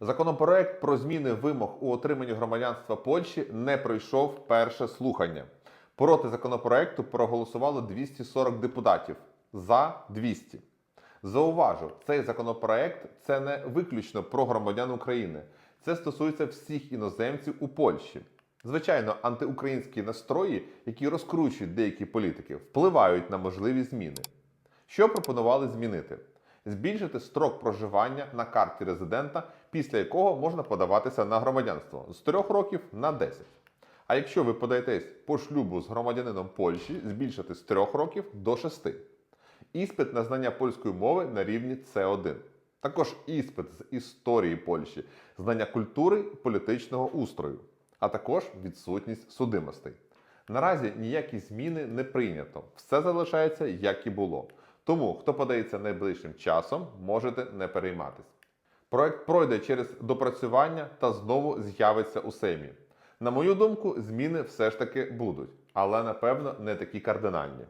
Законопроект про зміни вимог у отриманні громадянства Польщі не пройшов перше слухання. Проти законопроекту проголосувало 240 депутатів за 200. Зауважу, цей законопроект це не виключно про громадян України. Це стосується всіх іноземців у Польщі. Звичайно, антиукраїнські настрої, які розкручують деякі політики, впливають на можливі зміни. Що пропонували змінити? Збільшити строк проживання на карті резидента, після якого можна подаватися на громадянство з 3 років на 10. А якщо ви подаєтесь по шлюбу з громадянином Польщі, збільшити з 3 років до 6. Іспит на знання польської мови на рівні С1. Також іспит з історії Польщі, знання культури політичного устрою, а також відсутність судимостей. Наразі ніякі зміни не прийнято. Все залишається як і було. Тому, хто подається найближчим часом, можете не перейматись. Проект пройде через допрацювання та знову з'явиться у Сеймі. На мою думку, зміни все ж таки будуть, але напевно не такі кардинальні.